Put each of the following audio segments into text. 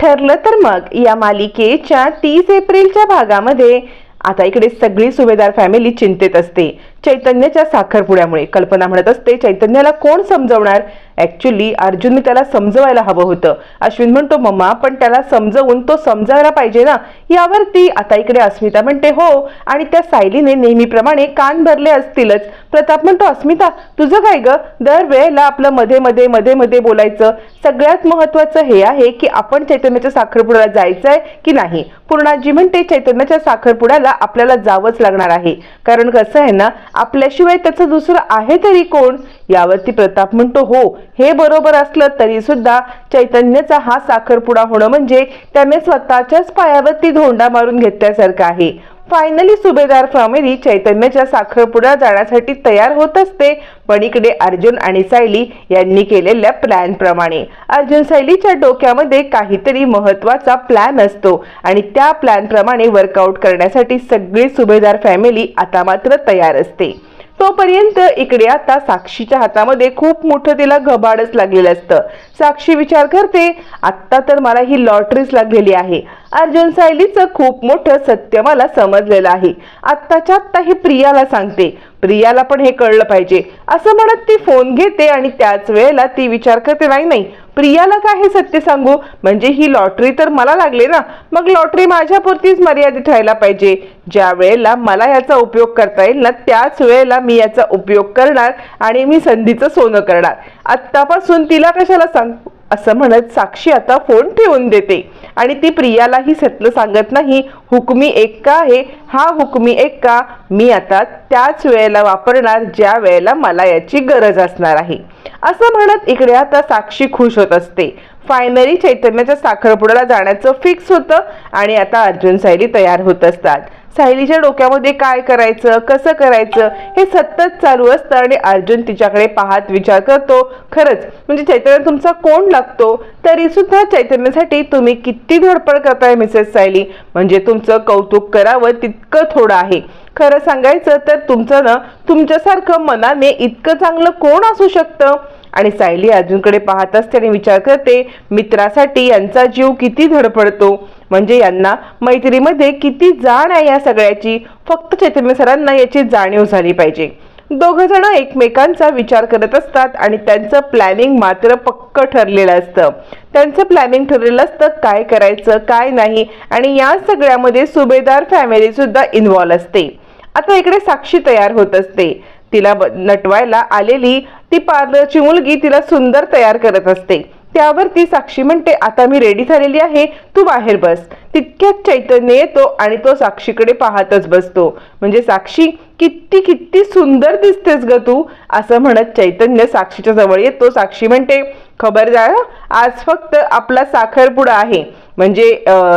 ठरलं तर मग या मालिकेच्या तीस एप्रिलच्या भागामध्ये आता इकडे सगळी सुभेदार फॅमिली चिंतेत असते. चैतन्याच्या साखरपुड्यामुळे. कल्पना म्हणत असते चैतन्याला कोण समजवणार? ऍक्च्युली अर्जुनने त्याला समजवायला हवं होतं. अश्विन म्हणतो मम्मा पण त्याला समजवून तो समजायला पाहिजे ना? यावरती आता इकडे अस्मिता म्हणते हो. आणि त्या सायलीने नेहमीप्रमाणे कान भरले असतीलच. प्रताप म्हणतो अस्मिता तुझं काय ग? दरवेळेला आपलं मध्ये मध्ये मध्ये मध्ये बोलायचं. सगळ्यात महत्वाचं हे आहे की आपण चैतन्याच्या साखरपुड्याला जायचंय की नाही? पूर्णाजी म्हणते चैतन्याच्या साखरपुड्याला आपल्याला जावंच लागणार आहे. कारण कसं आहे ना आपल्याशिवाय त्याचं दुसरं आहे तरी कोण? यावरती प्रताप म्हणतो हो हे बरोबर असलं तरी सुद्धा चैतन्याचा हा साखरपुडा होणं म्हणजे त्याने स्वतःच्याच पायावरती धोंडा मारून घेतल्यासारखं आहे. फायनली सुभेदार फॅमिली चैतन्याच्या साखरपुडा जाण्यासाठी तयार होत असते. पण इकडे अर्जुन आणि सायली यांनी केलेल्या प्लॅन प्रमाणे. अर्जुन सायलीच्या डोक्यामध्ये काहीतरी महत्त्वाचा प्लॅन असतो आणि त्या प्लॅन प्रमाणे वर्कआउट करण्यासाठी सगळी सुभेदार फॅमिली आता मात्र तयार असते. तोपर्यंत इकडे आता साक्षीच्या हातामध्ये खूप मोठं तिला घबाडच लागलेलं असतं. साक्षी विचार करते आत्ता तर मला ही लॉटरीच लागलेली आहे. अर्जुन सायलीचं खूप मोठं सत्य मला समजलेलं आहे. आत्ताच्या आत्ता ही प्रियाला सांगते. प्रियाला पण हे कळलं पाहिजे. असं म्हणत ती फोन घेते आणि त्याच वेळेला ती विचार करते नाही नाही प्रियाला काय हे सत्य सांगू? म्हणजे ही लॉटरी तर मला लागली ना. मग लॉटरी माझ्यापुरतीच मर्यादित राहायला पाहिजे. ज्या वेळेला मला याचा उपयोग करता येईल ना त्याच वेळेला मी याचा उपयोग करणार आणि मी संधीचं सोनं करणार. आत्तापासून तिला कशाला सांग? असं म्हणत साक्षी आता फोन ठेवून देते. आणि ती प्रियालाही सत्य सांगत नाही हुकमी एक का आहे? हा हुकमी एक का? मी आता त्याच वेळेला वापरणार ज्या वेळेला मला याची गरज असणार आहे. असं म्हणत इकडे आता साक्षी खुश होत असते. फायनली चैतन्याच्या साखरपुड्याला जाण्याचं फिक्स होतं आणि आता अर्जुन सायली तयार होत असतात. सायलीच्या डोक्यामध्ये काय करायचं कसं करायचं हे सतत चालू असतं आणि अर्जुन तिच्याकडे पाहत विचार करतो. खरंच म्हणजे चैतन्य तुमचा कोण लागतो? तरी सुद्धा चैतन्यासाठी तुम्ही किती धडपड करताय मिसेस सायली? म्हणजे तुमचं कौतुक करावं तितकं थोडं आहे. खरं सांगायचं तर तुमचं ना तुमच्यासारखं मनाने इतकं चांगलं कोण असू शकतं? आणि सायली अर्जुनकडे पाहत असते आणि विचार करते मित्रासाठी यांचा जीव किती धडपडतो? म्हणजे यांना मैत्रीमध्ये किती जाण आहे या सगळ्याची? फक्त चैतन्य सरांना याची जाणीव झाली पाहिजे. दोघ जण एकमेकांचा विचार करत असतात आणि त्यांचं प्लॅनिंग मात्र पक्क ठरलेलं असतं. त्यांचं प्लॅनिंग ठरलेलं असतं काय करायचं काय नाही आणि या सगळ्यामध्ये सुभेदार फॅमिली सुद्धा इन्व्हॉल्व असते. आता इकडे साक्षी तयार होत असते. तिला ब- नटवायला आलेली ती पार्लरची मुलगी तिला सुंदर तयार करत असते. त्यावर ती साक्षी म्हणते आता मी रेडी झालेली आहे तू बाहेर बस. तितक्यात चैतन्य येतो आणि तो साक्षीकडे पाहतच बसतो. म्हणजे साक्षी किती किती सुंदर दिसतेस ग तू असं म्हणत चैतन्य साक्षीच्या जवळ येतो. साक्षी म्हणते खबरदार हं, आज फक्त आपला साखरपुडा आहे. म्हणजे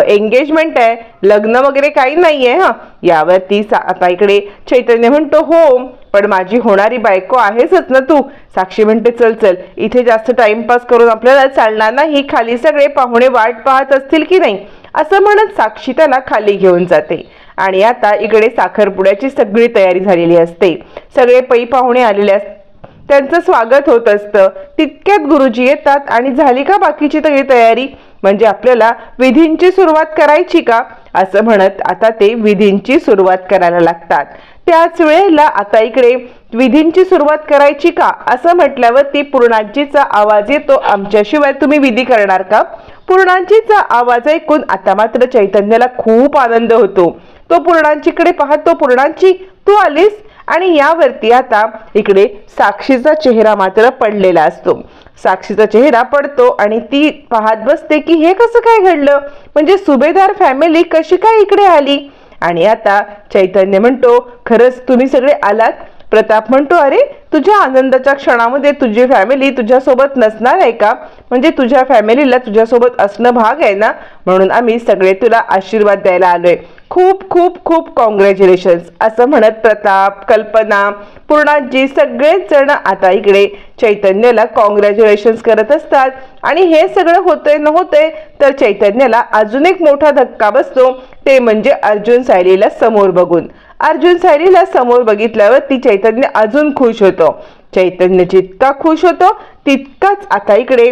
एंगेजमेंट आहे. लग्न वगैरे काही नाही आहे हा. यावरती सा- आता इकडे चैतन्य म्हणतो हो पण माझी होणारी बायको आहेसच ना तू? साक्षी म्हणते चल चल. इथे जास्त टाइमपास करून आपल्याला चालणार नाही. खाली सगळे पाहुणे वाट पाहत असतील की नाही? असं म्हणत साक्षी त्याला खाली घेऊन जाते. आणि आता इकडे साखरपुड्याची सगळी तयारी झालेली असते. सगळे पै पाहुणे आलेले असतात त्यांचं स्वागत होत असतं. तितक्यात गुरुजी येतात आणि झाली का बाकीची सगळी तयारी? म्हणजे आपल्याला विधींची सुरुवात करायची का? असं म्हणत आता ते विधींची सुरुवात करायला लागतात. त्याच वेळेला आता इकडे विधींची सुरुवात करायची का? असं म्हटल्यावर ती पूर्णाजीचा आवाज येतो. आमच्याशिवाय तुम्ही विधी करणार का? पूर्णांजीचा आवाज ऐकून आता मात्र चैतन्याला खूप आनंद होतो. तो पूर्णांचीकडे पाहतो. पूर्णांची तू आलीस? आणि यावरती आता इकडे साक्षीचा चेहरा मात्र पडलेला असतो. साक्षीचा चेहरा पडतो आणि ती पाहत बसते की हे कसं काय घडलं? म्हणजे सुभेदार फॅमिली कशी काय इकडे आली? आणि आता चैतन्य म्हणतो खरंच तुम्ही सगळे आलात? प्रताप म्हणतो अरे तुझ्या आनंदाच्या क्षणामध्ये तुझी फॅमिली तुझ्यासोबत नसणार आहे का? म्हणजे तुझ्या फॅमिलीला तुझ्यासोबत असणं भाग आहे ना? म्हणून आम्ही सगळे तुला आशीर्वाद द्यायला आलोय. खूप खूप खूप कॉंग्रॅच्युलेशन्स असं म्हणत प्रताप कल्पना पूर्णाजी सगळेच जण आता इकडे चैतन्याला कॉंग्रॅच्युलेशन्स करत असतात. आणि हे सगळं होतंय न होतंय तर चैतन्याला अजून एक मोठा धक्का बसतो. ते म्हणजे अर्जुन सायलीला समोर बघून. अर्जुन सायलीला समोर बघितल्यावर ती चैतन्य अजून खुश होतो. चैतन्य जितका खुश होतो तितकाच आता इकडे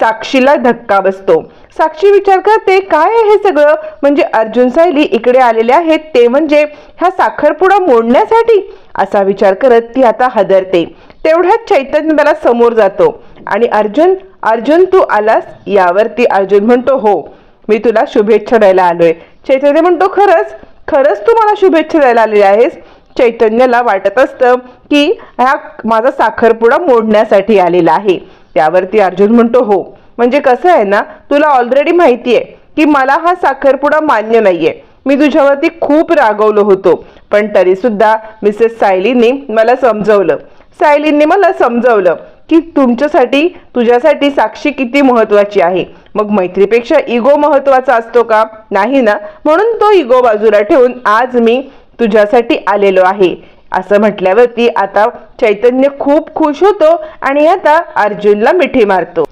साक्षीला धक्का बसतो. साक्षी विचार करते काय आहे सगळं? म्हणजे अर्जुन सायली इकडे आलेले आहेत ते म्हणजे ह्या साखरपुडा मोडण्यासाठी? असा विचार करत ती आता हदरते. तेवढ्यात चैतन्य त्याला समोर जातो. आणि अर्जुन अर्जुन तू आलास? यावरती अर्जुन म्हणतो हो मी तुला शुभेच्छा द्यायला आलोय. चैतन्य म्हणतो खरंच? खरंच तू मला शुभेच्छा द्यायला आलेली आहेस. चैतन्याला वाटत असतं की हा माझा साखरपुडा मोडण्यासाठी आलेला आहे. त्यावरती अर्जुन म्हणतो हो. म्हणजे कसं आहे ना तुला ऑलरेडी माहिती आहे की मला हा साखरपुडा मान्य नाहीये. मी तुझ्यावरती खूप रागवलो होतो पण तरी सुद्धा मिसेस सायलीने मला समजवलं. सायलींनी मला समजवलं. की तुमच्यासाठी तुझ्यासाठी साक्षी किती महत्वाची आहे? मग मैत्रीपेक्षा इगो महत्त्वाचा असतो का? नाही ना? म्हणून तो इगो बाजूला ठेवून आज मी तुझ्यासाठी आलेलो आहे. असं म्हटल्यावरती आता चैतन्य खूप खुश होतो आणि आता अर्जुनला मिठी मारतो.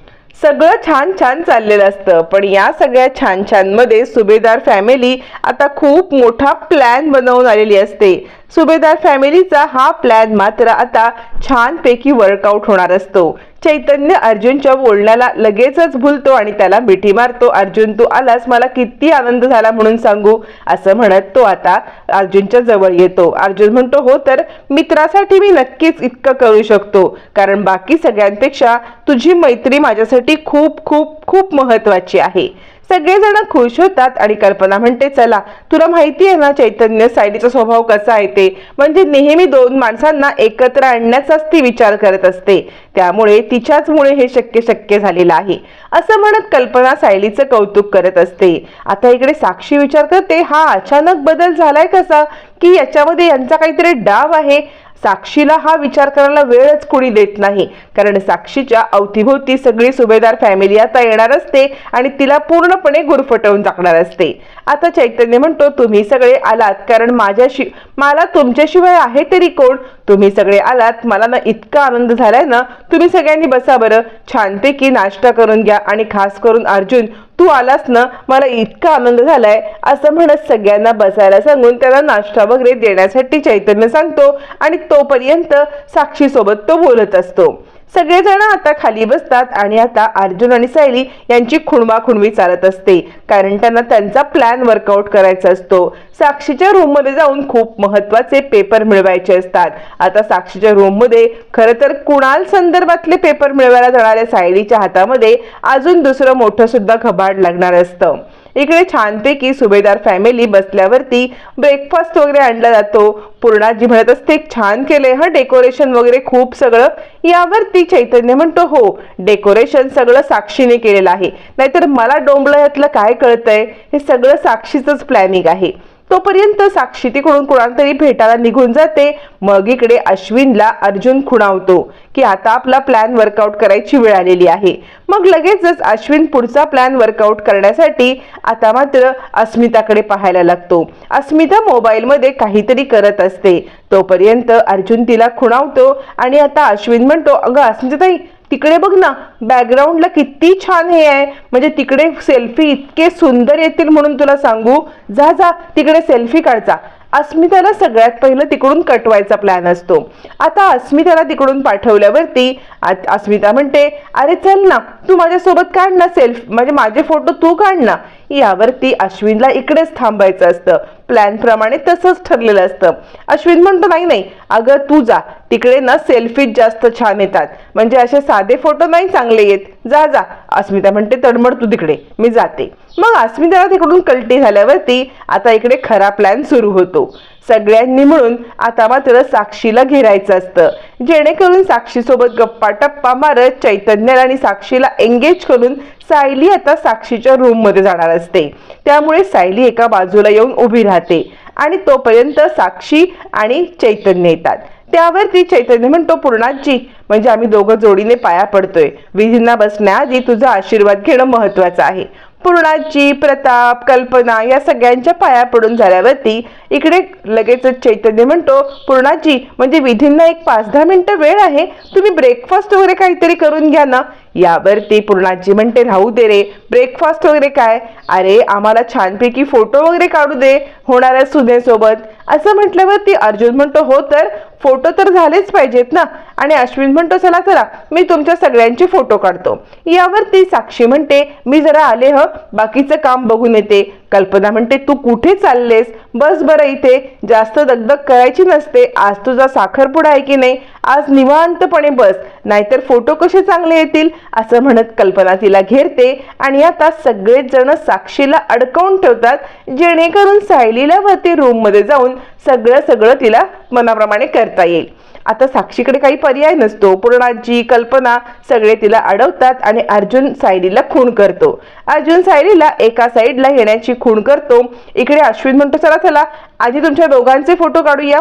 सगळं छान छान चाललेलं असतं. पण या सगळ्या छान छानमध्ये सुभेदार फॅमिली आता खूप मोठा प्लॅन बनवून आलेली असते. सुभेदार फॅमिलीचा हा प्लॅन मात्र आता छानपैकी वर्कआउट होणार असतो. चैतन्य अर्जुनच्या बोलण्याला लगेचच भुलतो आणि त्याला मिठी मारतो. अर्जुन तू आलास? मला किती आनंद झाला म्हणून सांगू असं म्हणत तो आता अर्जुनच्या जवळ येतो. अर्जुन म्हणतो हो तर मित्रासाठी मी नक्कीच इतकं करू शकतो. कारण बाकी सगळ्यांपेक्षा तुझी मैत्री माझ्यासाठी खूप खूप खूप महत्वाची आहे. सगळेजण खुश होतात आणि कल्पना म्हणते चला तुला माहिती आहे ना चैतन्य सायलीचा स्वभाव कसा आहे ते म्हणजे नेहमी दोन माणसांना एकत्र आणण्याचाच ती विचार करत असते. त्यामुळे तिच्याचमुळे हे शक्य शक्य झालेलं आहे. असं म्हणत कल्पना सायलीचं कौतुक करत असते. आता इकडे साक्षी विचार करते हा अचानक बदल झालाय कसा? की याच्यामध्ये यांचा काहीतरी डाव आहे? साक्षीला हा विचार करायला वेळच कोणी देत नाही. कारण साक्षीच्या अवतीभोवती सगळी सुभेदार फॅमिली आता येणार असते आणि तिला पूर्णपणे गुरफटवून टाकणार असते. आता चैतन्य म्हणतो तुम्ही सगळे आलात कारण माझ्याशी मला तुमच्याशिवाय आहे तरी कोण? तुम्ही सगळे आलात मला ना इतका आनंद झालाय ना तुम्ही सगळ्यांनी बसा बरं. छानपैकी नाश्ता करून घ्या आणि खास करून अर्जुन तू आलास ना मला इतका आनंद झालाय असं म्हणत सगळ्यांना बसायला सांगून त्याला नाश्ता वगैरे देण्यासाठी चैतन्य सांगतो आणि तोपर्यंत साक्षीसोबत तो बोलत असतो. सगळेजण आता खाली बसतात आणि आता अर्जुन आणि सायली यांची खुणवाखुणवी चालत असते. कारण त्यांना त्यांचा प्लॅन वर्कआउट करायचा असतो. साक्षीच्या रूममध्ये जाऊन खूप महत्त्वाचे पेपर मिळवायचे असतात. आता साक्षीच्या रूममध्ये खरं तर कुणाल संदर्भातले पेपर मिळवायला जाणाऱ्या सायलीच्या हातामध्ये अजून दुसरं मोठं सुद्धा खबाड लागणार असतं. इकडे छानपैकी सुभेदार फॅमिली बसल्यावरती ब्रेकफास्ट वगैरे आणला जातो. पूर्णाजी म्हणत असते छान केलंय हा डेकोरेशन वगैरे खूप सगळं. यावरती चैतन्य म्हणतो हो डेकोरेशन सगळं साक्षीने केलेलं आहे. नाहीतर मला डोंबळ यातलं काय कळतंय? हे सगळं साक्षीचंच प्लॅनिंग आहे. तोपर्यंत साक्षी तिकडून कोणातरी तरी भेटायला निघून जाते. मग इकडे अश्विनला अर्जुन खुणावतो की आता आपला प्लॅन वर्कआउट करायची वेळ आलेली आहे. मग लगेचच अश्विन पुढचा प्लॅन वर्कआउट करण्यासाठी आता मात्र अस्मिताकडे पाहायला लागतो. अस्मिता मोबाईलमध्ये काहीतरी करत असते. तोपर्यंत अर्जुन तिला खुणावतो आणि आता अश्विन म्हणतो अगं अस्मिताताई तिकडे बघ ना बॅकग्राऊंडला किती छान हे आहे. म्हणजे तिकडे सेल्फी इतके सुंदर येतील म्हणून तुला सांगू. जा जा तिकडे सेल्फी काढचा. अस्मिताला सगळ्यात पहिलं तिकडून कटवायचा प्लॅन असतो. आता अस्मिताला तिकडून पाठवल्यावरती आ- अस्मिता म्हणते अरे चल ना तू माझ्यासोबत काढ ना सेल्फ म्हणजे माझे फोटो तू काढ ना. यावरती अश्विनला इकडेच थांबायचं असतं. प्लॅनप्रमाणे तसंच ठरलेलं असतं. अश्विन म्हणतो नाही नाही अगं तू जा. तिकडे ना सेल्फीज जास्त छान येतात. म्हणजे असे साधे फोटो नाही चांगले येत. जा जा. अस्मिता म्हणते तडमड तू तिकडे. मी जाते. मग अस्मिताला तिकडून कल्टी झाल्यावरती आता इकडे खरा प्लॅन सुरू होतो. सगळ्यांनी मिळून आता मात्र साक्षीला घेरायचं असतं. जेणेकरून साक्षीसोबत गप्पा टप्पा मारत चैतन्याला आणि साक्षीला एंगेज करून सायली आता साक्षीच्या रूममध्ये जाणार असते. त्यामुळे सायली एका बाजूला येऊन उभी राहते आणि तोपर्यंत साक्षी आणि चैतन्य येतात. त्यावरती चैतन्य म्हणतो पूर्णाजी म्हणजे आम्ही दोघं जोडीने पाया पडतोय. विधींना बसण्याआधी तुझा आशीर्वाद घेणं महत्वाचं आहे. पूर्णाजी प्रताप कल्पना या सगळ्यांच्या पाया पडून झाल्यावरती इकडे लगेचच चैतन्य म्हणतो पूर्णाजी म्हणजे विधींना एक पाच दहा मिनिटं वेळ आहे. तुम्ही ब्रेकफास्ट वगैरे काहीतरी करून घ्या ना. यावरती पूर्णाजी म्हणते राहू दे रे ब्रेकफास्ट वगैरे काय? अरे आम्हाला छानपैकी फोटो वगैरे काढू दे होणाऱ्या सुनेसोबत. असं म्हटल्यावरती अर्जुन म्हणतो हो तर फोटो तर झालेच पाहिजेत ना? आणि अश्विन म्हणतो चला चला मी तुमच्या सगळ्यांचे फोटो काढतो. यावरती साक्षी म्हणते मी जरा आले ह बाकीचं काम बघून येते. कल्पना म्हणते तू कुठे चाललेस? बस बरं इथे. जास्त दगदग करायची नसते. आज तुझा साखरपुडा आहे की नाही? आज निवांतपणे बस. नाहीतर फोटो कसे चांगले येतील? असं म्हणत कल्पना तिला घेरते आणि आता सगळेच जण साक्षीला अडकवून ठेवतात जेणेकरून सायलीला वरती रूममध्ये जाऊन सगळं सगळं तिला मनाप्रमाणे करता येईल. आता साक्षीकडे काही पर्याय नसतो. पूर्णाजी कल्पना सगळे तिला अडवतात आणि अर्जुन सायलीला खून करतो. अर्जुन सायलीला एका साईडला येण्याची खून करतो. इकडे अश्विन म्हणतो चला चला आधी तुमच्या दोघांचे फोटो काढूया.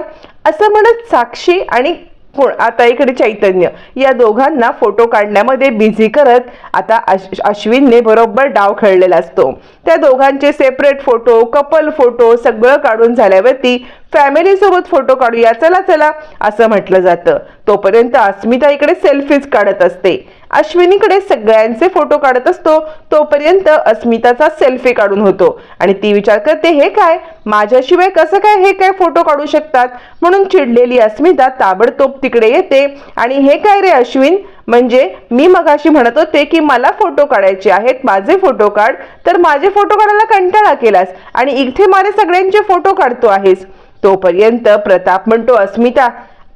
असं म्हणत साक्षी आणि कोण आता इकडे चैतन्य या दोघांना फोटो काढण्यामध्ये बिझी करत आता अश्विनने बरोबर डाव खेळलेला असतो. त्या दोघांचे सेपरेट फोटो कपल फोटो सगळं काढून झाल्यावरती फॅमिली सोबत फोटो काढूया. चला चला असं म्हटलं जातं. तोपर्यंत अस्मिता इकडे सेल्फीज काढत असते. अश्विनीकडे सगळ्यांचे फोटो काढत असतो. तोपर्यंत अस्मिताचा सेल्फी काढून होतो. आणि ती विचार करते हे काय? माझ्याशिवाय कसं काय हे काय फोटो काढू शकतात? म्हणून चिडलेली अस्मिता ताबडतोब तिकडे येते. आणि हे काय रे अश्विन? म्हणजे मी मगाशी म्हणत होते की मला फोटो काढायचे आहेत. माझे फोटो काढ. तर माझे फोटो काढायला कंटाळा केलास आणि इथे माझे सगळ्यांचे फोटो काढतो आहेस. तोपर्यंत प्रताप म्हणतो अस्मिता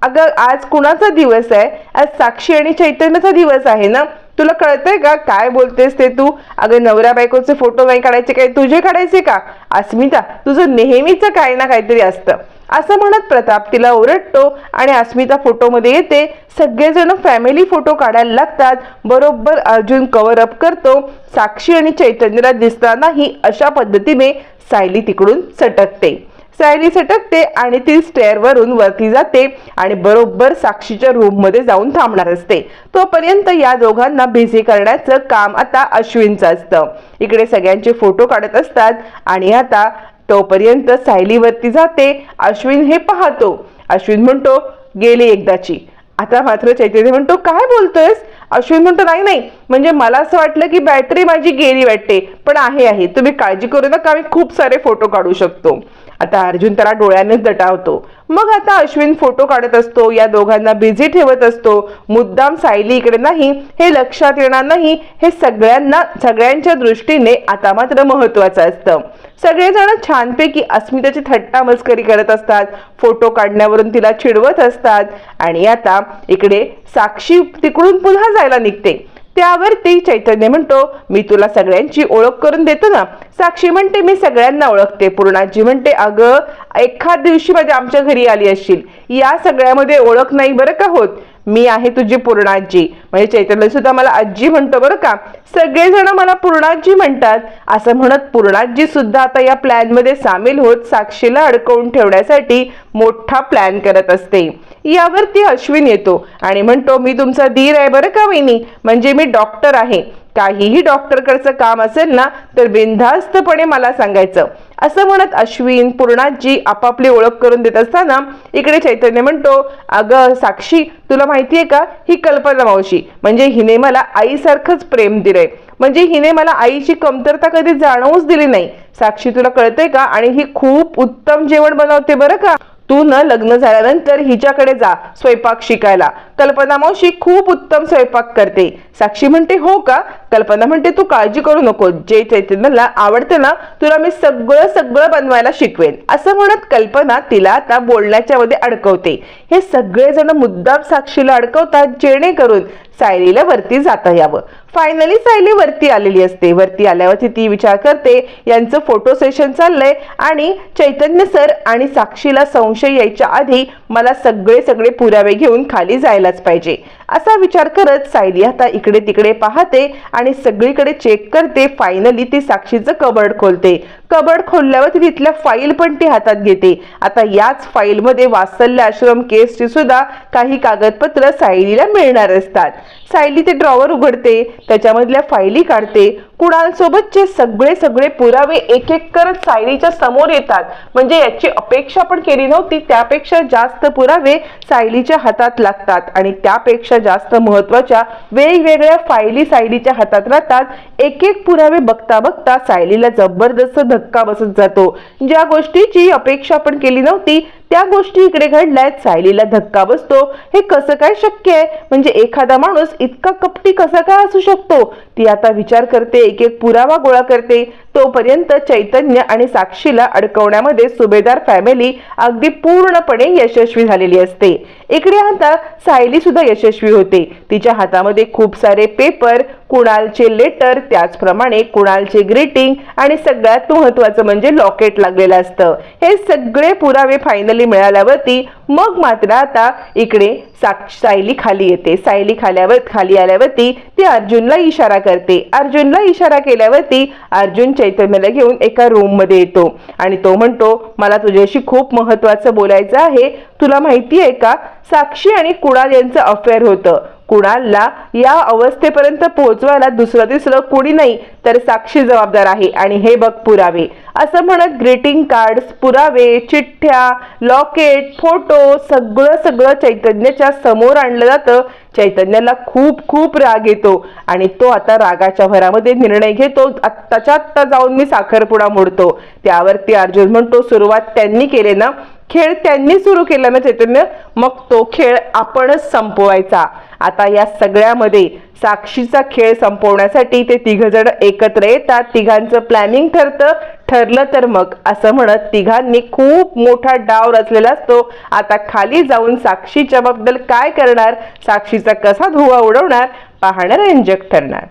अगं आज कुणाचा दिवस आहे? आज साक्षी आणि चैतन्याचा दिवस आहे ना? तुला कळतंय का? काय बोलतेस ते तू? अगं नवऱ्या बायकोचे फोटो नाही काढायचे काय तुझे काढायचे का? अस्मिता तुझं नेहमीचं काय ना काहीतरी असतं. असं म्हणत प्रताप तिला ओरडतो आणि अस्मिता फोटोमध्ये येते. सगळेजण फॅमिली फोटो काढायला लागतात. बरोबर अर्जुन कव्हर अप करतो. साक्षी आणि चैतन्यला दिसतानाही अशा पद्धतीने सायली तिकडून सटकते. सायली सटकते आणि ती स्टेअरवरून वरती जाते आणि बरोबर साक्षीच्या रूममध्ये जाऊन थांबणार असते. तोपर्यंत या दोघांना बिझी करण्याचं काम आता अश्विनचं असतं. इकडे सगळ्यांचे फोटो काढत असतात आणि आता तोपर्यंत सायलीवरती जाते अश्विन हे पाहतो. अश्विन म्हणतो गेली एकदाची. आता मात्र चैतन्य म्हणतो काय बोलतोयस? अश्विन म्हणतो नाही नाही. म्हणजे मला असं वाटलं की बॅटरी माझी गेली वाटते. पण आहे आहे. तुम्ही काळजी करू नका. आम्ही खूप सारे फोटो काढू शकतो. आता अर्जुन त्याला डोळ्यानेच दटावतो. मग आता अश्विन फोटो काढत असतो या दोघांना बिझी ठेवत असतो. मुद्दाम सायली इकडे नाही हे लक्षात येणार नाही हे सगळ्यांना सगळ्यांच्या दृष्टीने आता मात्र महत्वाचं असतं. सगळेजण छानपैकी अस्मिताची थट्टा मस्करी करत असतात फोटो काढण्यावरून तिला चिडवत असतात आणि आता इकडे साक्षी तिकडून पुन्हा जायला निघते. त्यावरती चैतन्य म्हणतो मी तुला सगळ्यांची ओळख करून देतो ना साक्षी म्हणते मी सगळ्यांना ओळखते. पूर्णाजी म्हणते अगं एखाद दिवशी माझ्या आमच्या घरी आली असशील. या सगळ्यामध्ये ओळख नाही बरं का होत? मी आहे तुझी पूर्णाजी. म्हणजे चैतन्य सुद्धा मला आजी म्हणतो बरं का सगळेजण मला पूर्णाजी म्हणतात. असं म्हणत पूर्णाजी सुद्धा आता या प्लॅनमध्ये सामील होत साक्षीला अडकवून ठेवण्यासाठी मोठा प्लॅन करत असते. यावरती अश्विन येतो. आणि म्हणतो मी तुमचा धीर आहे बरं का वहिनी? म्हणजे मी डॉक्टर आहे. काहीही डॉक्टरकडचं काम असेल ना तर बिनधास्तपणे मला सांगायचं. असं म्हणत अश्विन पूर्णाजी आपापली ओळख करून देत असताना इकडे चैतन्य म्हणतो अगं साक्षी तुला माहिती आहे का? ही कल्पना मावशी. म्हणजे हिने मला आईसारखंच प्रेम दिलंय. म्हणजे हिने मला आईची कमतरता कधी जाणवूच दिली नाही. साक्षी तुला कळतंय का? आणि ही खूप उत्तम जेवण बनवते बरं का? तू न लग्न झाल्यानंतर हिच्याकडे जा स्वयंपाक शिकायला. कल्पना मावशी खूप उत्तम स्वयंपाक करते. साक्षी म्हणते हो का? कल्पना म्हणते तू काळजी करू नको. जे चैतन्यला आवडते ना तुला मी सगळं सगळं बनवायला शिकवेन. असं म्हणत कल्पना तिला आता बोलण्याच्या मध्ये अडकवते. हे सगळेजण मुद्दाम साक्षीला अडकवतात जेणेकरून सायलीला वरती जाता यावं. फायनली सायली वरती आलेली असते. वरती आल्यावरती ती विचार करते यांचं फोटो सेशन चाललंय आणि चैतन्य सर आणि साक्षीला संशय यायच्या आधी मला सगळे सगळे पुरावे घेऊन खाली जायलाच पाहिजे. असा विचार करत सायली आता इकडे तिकडे पाहते आणि सगळीकडे चेक करते. फायनली ती साक्षीचं कबर्ड खोलते. कबड खोलल्यावर ती तिथल्या फाईल पण ती हातात घेते. आता याच फाईलमध्ये वात्सल्य आश्रम केसची सुद्धा काही कागदपत्र सायलीला मिळणार असतात. सायली ते ड्रॉवर उघडते त्याच्यामधल्या फायली काढते कुणाल सोबतचे सगळे सगळे पुरावे एक एक करत सायलीच्या समोर येतात. म्हणजे याची अपेक्षा पण केली नव्हती त्यापेक्षा जास्त पुरावे सायलीच्या हातात लागतात. आणि त्यापेक्षा जास्त महत्त्वाच्या वेगवेगळ्या फायली सायलीच्या हातात राहतात. एक एक पुरावे बघता बघता सायलीला जबरदस्त धक्का बसत जातो. ज्या गोष्टीची अपेक्षा पण केली नव्हती त्या गोष्टी इकडे घडल्यात. सायलीला धक्का बसतो. हे कसं काय शक्य आहे? म्हणजे एखादा माणूस इतका कपटी कसा काय असू शकतो? ती आता विचार करते एक एक पुरावा गोळा करते. तोपर्यंत चैतन्य आणि साक्षीला अडकवण्यामध्ये सुभेदार फॅमिली अगदी पूर्णपणे यशस्वी झालेली असते. इकडे आता सायली सुद्धा यशस्वी होते. तिच्या हातामध्ये खूप सारे पेपर कुणालचे लेटर त्याचप्रमाणे कुणालचे ग्रीटिंग आणि सगळ्यात महत्वाचं म्हणजे लॉकेट लागलेलं असतं. हे सगळे पुरावे फायनली मिळाल्यावरती मग मात्र आता इकडे साक्ष सायली खाली येते. सायली खाल्यावर खाली आल्यावरती ती अर्जुनला इशारा करते. अर्जुनला इशारा केल्यावरती अर्जुन चैतन्याला घेऊन एका रूममध्ये येतो. आणि तो म्हणतो मला तुझ्याशी खूप महत्वाचं बोलायचं आहे. तुला माहिती आहे का? साक्षी आणि कुणाल यांचं अफेअर होतं. कुणालला या अवस्थेपर्यंत पोहोचवायला दुसरं तिसरं कुणी नाही तर साक्षी जबाबदार आहे. आणि हे बघ पुरावे. असं म्हणत ग्रीटिंग कार्ड्स पुरावे चिठ्ठ्या लॉकेट फोटो सगळं सगळं चैतन्याच्या समोर आणलं जातं. चैतन्याला खूप खूप राग येतो आणि तो आता रागाच्या भरामध्ये निर्णय घेतो. आत्ताच्या आत्ता जाऊन मी साखरपुडा मोडतो. त्यावरती अर्जुन म्हणतो सुरुवात त्यांनी केले ना? खेळ त्यांनी सुरू केला ना चैतन्य? मग तो खेळ आपणच संपवायचा. आता या सगळ्यामध्ये साक्षीचा खेळ संपवण्यासाठी ते तिघजण एकत्र येतात. तिघांचं प्लॅनिंग ठरतं. ठरलं तर मग असं म्हणत तिघांनी खूप मोठा डाव रचलेला असतो. आता खाली जाऊन साक्षीच्या बद्दल काय करणार? साक्षीचा कसा धुवा उडवणार? पाहणं रंजक ठरणार